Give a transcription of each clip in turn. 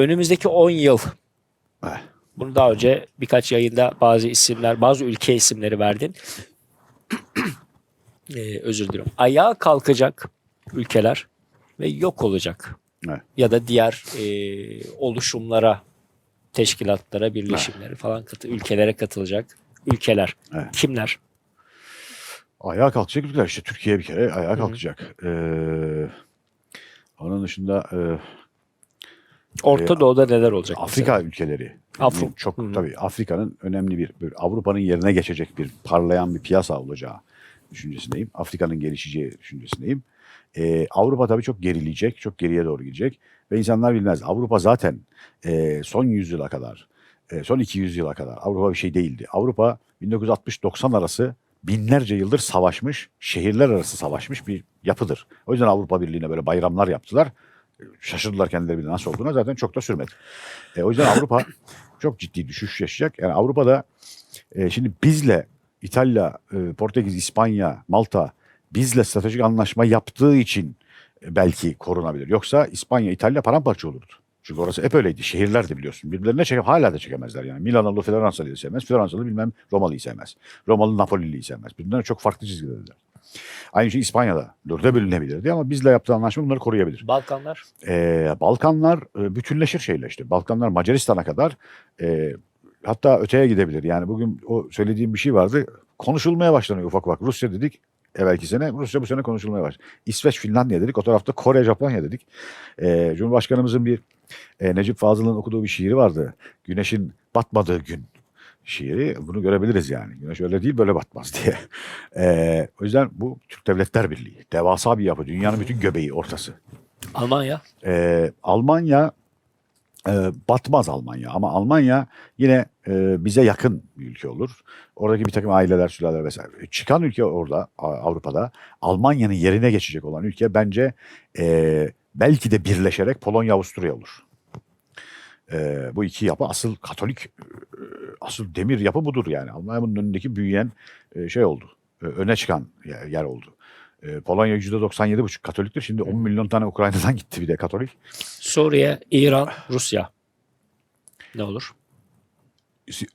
önümüzdeki 10 yıl bunu daha önce birkaç yayında bazı isimler, bazı ülke isimleri verdin. Ee, özür diliyorum. Ayağa kalkacak ülkeler ve yok olacak. Evet. Ya da diğer e, oluşumlara, teşkilatlara, birleşimlere falan katı, ülkelere katılacak ülkeler. Evet. Kimler? Ayağa kalkacak ülkeler işte Türkiye bir kere ayağa kalkacak. Ee, onun dışında e, Orta Ee, Doğu'da neler olacak? Afrika ülkeleri. Afro. Yani Çok Hı. tabii Afrika'nın önemli bir, bir Avrupa'nın yerine geçecek bir parlayan bir piyasa olacağı düşüncesindeyim. Afrika'nın gelişeceği düşüncesindeyim. Ee, Avrupa tabii çok gerileyecek, çok geriye doğru gidecek ve insanlar bilmez. Avrupa zaten e, son yüzyıla kadar, e, son 200 yıla kadar Avrupa bir şey değildi. Avrupa 1960-90 arası binlerce yıldır savaşmış, şehirler arası savaşmış bir yapıdır. O yüzden Avrupa Birliği'ne böyle bayramlar yaptılar. Şaşırdılar kendileri bile nasıl olduğuna zaten çok da sürmedi. E, o yüzden Avrupa çok ciddi düşüş yaşayacak. Yani Avrupa'da e, şimdi bizle İtalya, e, Portekiz, İspanya, Malta bizle stratejik anlaşma yaptığı için belki korunabilir. Yoksa İspanya, İtalya paramparça olurdu. Çünkü orası hep öyleydi. Şehirlerdi biliyorsun. Birbirlerine çekip hala da çekemezler yani. Milanalı Floransalı'yı sevmez. Floransalı bilmem Romalı'yı sevmez. Romalı Napoli'liyi sevmez. Birbirlerine çok farklı çizgidedirler. Aynı şey İspanya'da. Dörde bölünebilirdi ama bizle yaptığı anlaşma bunları koruyabilir. Balkanlar. Ee, Balkanlar e, bütünleşir şeyle işte. Balkanlar Macaristan'a kadar e, hatta öteye gidebilir. Yani bugün o söylediğim bir şey vardı. Konuşulmaya başlanıyor ufak ufak. Rusya dedik evvelki sene. Rusya bu sene konuşulmaya başladı. İsveç, Finlandiya dedik. O tarafta Kore, Japonya dedik. Ee, Cumhurbaşkanımızın bir e, Necip Fazıl'ın okuduğu bir şiiri vardı. Güneşin batmadığı gün şiiri. Bunu görebiliriz yani. Güneş öyle değil böyle batmaz diye. Ee, o yüzden bu Türk Devletler Birliği. Devasa bir yapı. Dünyanın bütün göbeği ortası. Almanya. Ee, Almanya e, batmaz Almanya ama Almanya yine e, bize yakın bir ülke olur. Oradaki bir takım aileler, sülaleler vesaire. E, Çıkan ülke orada Avrupa'da Almanya'nın yerine geçecek olan ülke bence e, belki de birleşerek Polonya, Avusturya olur. E, bu iki yapı asıl Katolik, e, asıl demir yapı budur yani. Almanya'nın önündeki büyüyen e, şey oldu. E, öne çıkan yer, oldu. Polonya %97,5 Katoliktir. Şimdi 10 milyon tane Ukrayna'dan gitti bir de Katolik. Suriye, İran, Rusya. Ne olur?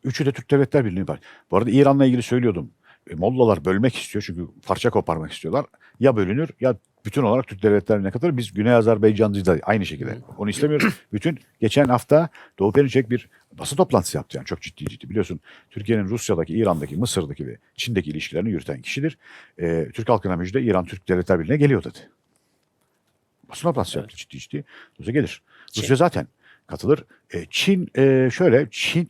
Üçü de Türk Devletler Birliği var. Bu arada İran'la ilgili söylüyordum. Mollalar bölmek istiyor çünkü parça koparmak istiyorlar. Ya bölünür ya bütün olarak Türk Devletler Birliği'ne katılır. Biz Güney Azerbaycan'da da aynı şekilde. Onu istemiyoruz. bütün geçen hafta Doğu Perinçek bir basın toplantısı yaptı yani çok ciddi ciddi. Biliyorsun Türkiye'nin Rusya'daki, İran'daki, Mısır'daki ve Çin'deki ilişkilerini yürüten kişidir. E, Türk halkına müjde İran Türk Devletler Birliği'ne geliyor dedi. Basın toplantısı yaptı ciddi ciddi. Rusya gelir. Çin. Rusya zaten katılır. E, Çin e, şöyle Çin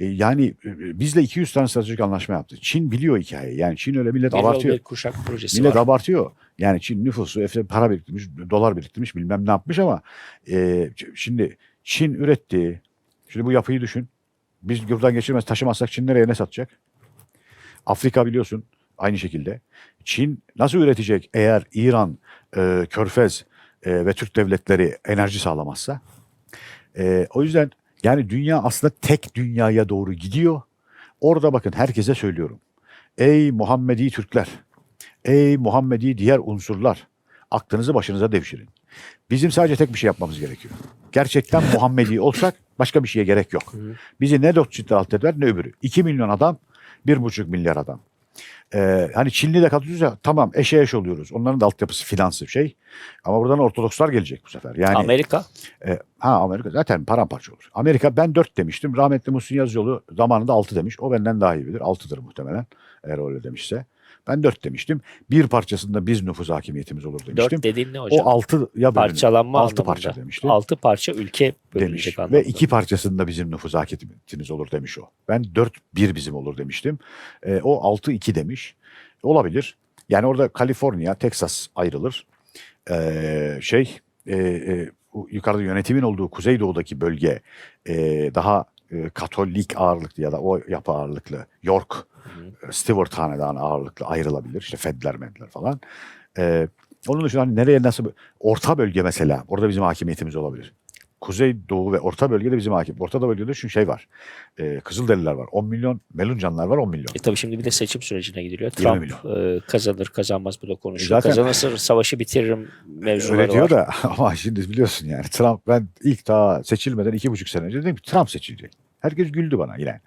e, yani e, bizle 200 tane stratejik anlaşma yaptı. Çin biliyor hikayeyi. Yani Çin öyle millet Bir abartıyor. bir kuşak projesi Millet var. abartıyor. Yani Çin nüfusu efendim, para biriktirmiş, dolar biriktirmiş bilmem ne yapmış ama e, şimdi Çin üretti. Şimdi bu yapıyı düşün. Biz buradan geçirmez taşımazsak Çin nereye ne satacak? Afrika biliyorsun aynı şekilde. Çin nasıl üretecek eğer İran, e, Körfez e, ve Türk devletleri enerji sağlamazsa? E, o yüzden yani dünya aslında tek dünyaya doğru gidiyor. Orada bakın herkese söylüyorum. Ey Muhammedi Türkler, ey Muhammedi diğer unsurlar, aklınızı başınıza devşirin. Bizim sadece tek bir şey yapmamız gerekiyor. Gerçekten Muhammedi olsak başka bir şeye gerek yok. Bizi ne Dokçitler alt eder ne öbürü. 2 milyon adam, 1,5 milyar adam. Ee, hani Çinli de katılıyoruz ya tamam eşe eş oluyoruz. Onların da altyapısı finansı şey. Ama buradan Ortodokslar gelecek bu sefer. Yani Amerika. e, ha Amerika zaten paramparça olur. Amerika ben 4 demiştim. Rahmetli Muhsin Yazıcıoğlu zamanında 6 demiş. O benden daha iyi bilir. 6'dır muhtemelen eğer öyle demişse. Ben 4 demiştim. Bir parçasında biz nüfuz hakimiyetimiz olur demiştim. Dört dediğin ne hocam? O 6 ya bölünür. Parçalanma 6 anlamında. parça demişti. Altı parça ülke demiş. anlamında. Ve iki parçasında bizim nüfuz hakimiyetimiz olur demiş o. Ben 4-1 bizim olur demiştim. E, o 6-2 demiş. Olabilir. Yani orada Kaliforniya, Texas ayrılır. E, şey e, e, yukarıda yönetimin olduğu Kuzeydoğu'daki bölge e, daha e, Katolik ağırlıklı ya da o yapı ağırlıklı York, e, Stewart hanedanı ağırlıklı ayrılabilir. İşte Fedler, Medler falan. E, onun dışında hani nereye nasıl orta bölge mesela orada bizim hakimiyetimiz olabilir. Kuzey, Doğu ve Orta bölgede bizim hakim. Orta bölgede şu şey var. E, Kızılderililer var. 10 milyon. Meluncanlar var 10 milyon. E tabii şimdi bir de seçim sürecine gidiliyor. 20 Trump e, kazanır kazanmaz bu da konuşuyor. Zaten- Kazanırsa savaşı bitiririm mevzuları Öyle diyor var. da ama şimdi biliyorsun yani Trump ben ilk daha seçilmeden iki buçuk sene önce dedim ki Trump seçilecek. Herkes güldü bana yine.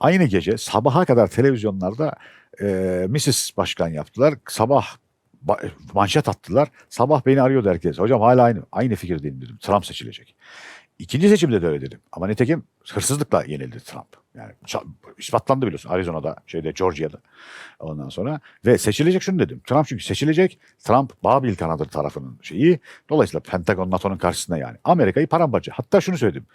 Aynı gece sabaha kadar televizyonlarda e, Mrs. Başkan yaptılar. Sabah ba- manşet attılar. Sabah beni arıyordu herkes. Hocam hala aynı aynı fikirdeyim dedim. Trump seçilecek. İkinci seçimde de öyle dedim. Ama nitekim hırsızlıkla yenildi Trump. Yani ispatlandı biliyorsun Arizona'da, şeyde Georgia'da. Ondan sonra ve seçilecek şunu dedim. Trump çünkü seçilecek. Trump Babil kanadı tarafının şeyi. Dolayısıyla Pentagon NATO'nun karşısında yani. Amerika'yı paramparça. Hatta şunu söyledim.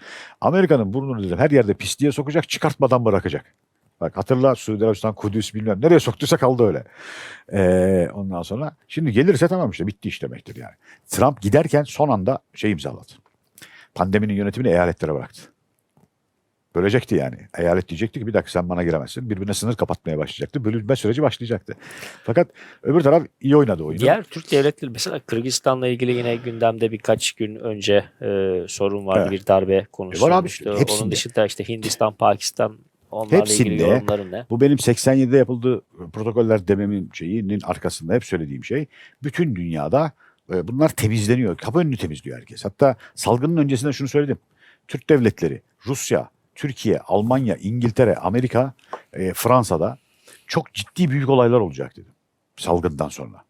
Amerika'nın burnunu dedim her yerde pisliğe sokacak, çıkartmadan bırakacak. Bak hatırla Suudi Arabistan, Kudüs bilmem nereye soktuysa kaldı öyle. Ee, ondan sonra şimdi gelirse tamam işte bitti iş demektir yani. Trump giderken son anda şey imzaladı. Pandeminin yönetimini eyaletlere bıraktı. Bölecekti yani. Eyalet diyecekti ki bir dakika sen bana giremezsin. Birbirine sınır kapatmaya başlayacaktı. Bölünme süreci başlayacaktı. Fakat öbür taraf iyi oynadı oyunu. Diğer Türk devletleri mesela Kırgızistan'la ilgili yine gündemde birkaç gün önce e, sorun vardı Evet. bir darbe E var abi, konuşulmuştu. Onun dışında işte Hindistan, Pakistan onlarla Hepsinde. ne? Bu benim 87'de yapıldığı protokoller dememin şeyinin arkasında hep söylediğim şey. Bütün dünyada e, bunlar temizleniyor. Kapı önünü temizliyor herkes. Hatta salgının öncesinde şunu söyledim. Türk devletleri, Rusya, Türkiye, Almanya, İngiltere, Amerika, e, Fransa'da çok ciddi büyük olaylar olacak dedim. Salgından sonra.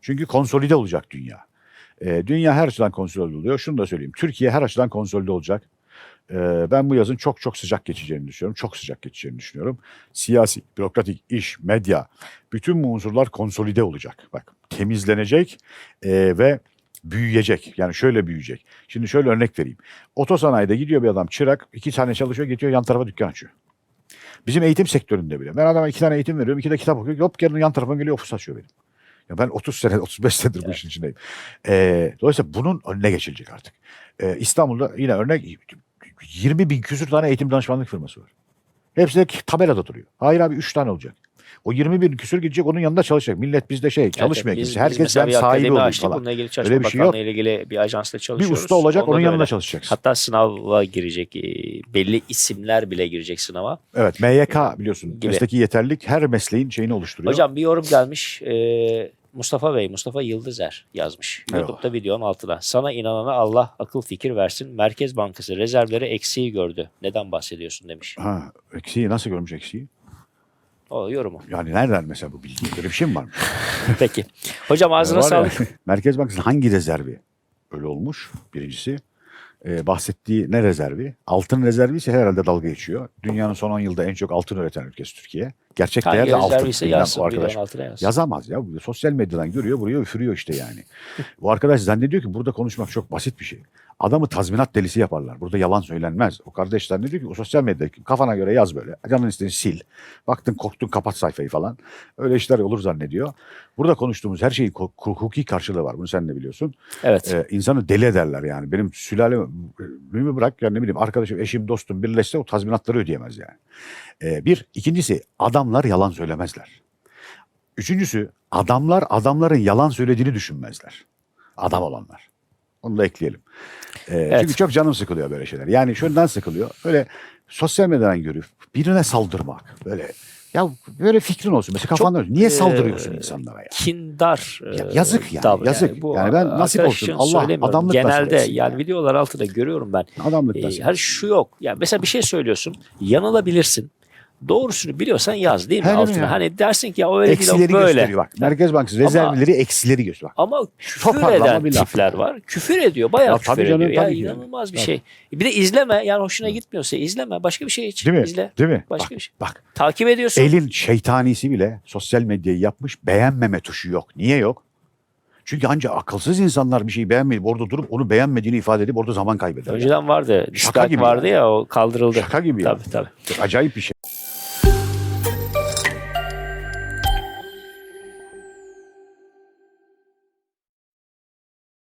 Çünkü konsolide olacak dünya. E, dünya her açıdan konsolide oluyor. Şunu da söyleyeyim. Türkiye her açıdan konsolide olacak. E, ben bu yazın çok çok sıcak geçeceğini düşünüyorum. Çok sıcak geçeceğini düşünüyorum. Siyasi, bürokratik, iş, medya bütün bu unsurlar konsolide olacak. Bak temizlenecek e, ve büyüyecek. Yani şöyle büyüyecek. Şimdi şöyle örnek vereyim. Otosanayide gidiyor bir adam çırak iki tane çalışıyor gidiyor yan tarafa dükkan açıyor. Bizim eğitim sektöründe bile. Ben adama iki tane eğitim veriyorum. iki de kitap okuyor. Hop yarın yan tarafa geliyor ofis açıyor benim. Ya ben 30 sene, 35 senedir bu işin içindeyim. Ee, dolayısıyla bunun önüne geçilecek artık. Ee, İstanbul'da yine örnek 20 bin küsür tane eğitim danışmanlık firması var. Hepsi de tabelada duruyor. Hayır abi 3 tane olacak. O 20 bin küsür gidecek onun yanında çalışacak. Millet bizde şey çalışmıyor. Evet, biz- Herkes ben bir sahibi olayım açtık. falan. Bununla ilgili Çalışma Öyle bir şey ile ilgili bir ajansla Bir çalışıyoruz. usta olacak Onda onun da yanında öyle. çalışacaksın. Hatta sınava girecek. e, belli isimler bile girecek sınava. Evet MYK biliyorsun Gibi. mesleki yeterlilik her mesleğin şeyini oluşturuyor. Hocam bir yorum gelmiş. E, Mustafa Bey, Mustafa Yıldızer yazmış. Eyvallah. YouTube'da videonun altına. Sana inanana Allah akıl fikir versin. Merkez Bankası rezervleri eksiği gördü. Neden bahsediyorsun demiş. Ha, eksiği nasıl görmüş eksiği? O yorumu. Yani nereden mesela bu bilgi? Böyle bir şey mi varmış? Peki. Hocam ağzına Var ya, sağlık. Merkez Bankası'nın hangi rezervi öyle olmuş? Birincisi. Ee, bahsettiği ne rezervi? Altın rezervi ise herhalde dalga geçiyor. Dünyanın son 10 yılda en çok altın üreten ülkesi Türkiye. Gerçek Hangi değer de rezervi ise yazsın. o arkadaş. altına yazsın. Yazamaz ya. Sosyal medyadan görüyor buraya üfürüyor işte yani. Bu arkadaş zannediyor ki burada konuşmak çok basit bir şey. Adamı tazminat delisi yaparlar. Burada yalan söylenmez. O kardeş zannediyor ki o sosyal medyada kafana göre yaz böyle. Canın istediğini sil. Baktın korktun kapat sayfayı falan. Öyle işler olur zannediyor. Burada konuştuğumuz her şeyin hu- hukuki karşılığı var. Bunu sen de biliyorsun. Evet. Ee, insanı deli ederler yani. Benim sülalemi mi bırak yani ne bileyim arkadaşım, eşim, dostum birleşse o tazminatları ödeyemez yani. Ee, bir. ikincisi adamlar yalan söylemezler. Üçüncüsü adamlar adamların yalan söylediğini düşünmezler. Adam olanlar. Onu da ekleyelim. Ee, Evet. Çünkü çok canım sıkılıyor böyle şeyler. Yani şundan sıkılıyor. Böyle sosyal medyadan görüp birine saldırmak. Böyle ya böyle fikrin olsun. Mesela kafanda olsun. Niye e, saldırıyorsun insanlara ya? kindar Ya e, yazık yani, davran. yazık. bu Yani ben nasip olsun, Allah adamlık Genelde yani ya. videolar altında görüyorum ben. Adamlık E, her şu yok. Ya mesela bir şey söylüyorsun. Yanılabilirsin. Doğrusunu biliyorsan yaz değil mi He, değil mi altına? ya? Hani dersin ki ya öyle değil eksileri o böyle. gösteriyor bak. Merkez Bankası rezervleri eksileri gösteriyor. Bak. Ama küfür eden bir tipler yani. var. Küfür ediyor. Bayağı Ya küfür tabii canım, ediyor. Ya tabii ki. inanılmaz bir Tabii. şey. Bir de izleme. Yani hoşuna gitmiyorsa izleme. Başka bir şey iç. Değil mi? İzle. Değil mi? Başka bak, bir şey. bak. Takip ediyorsun. Elin şeytanisi bile sosyal medyayı yapmış beğenmeme tuşu yok. Niye yok? Çünkü ancak akılsız insanlar bir şeyi beğenmeyip orada durup onu beğenmediğini ifade edip orada zaman kaybeder. Önceden vardı. Şaka gibi vardı yani. ya o kaldırıldı. Şaka gibi ya. Tabii tabii. Acayip bir şey.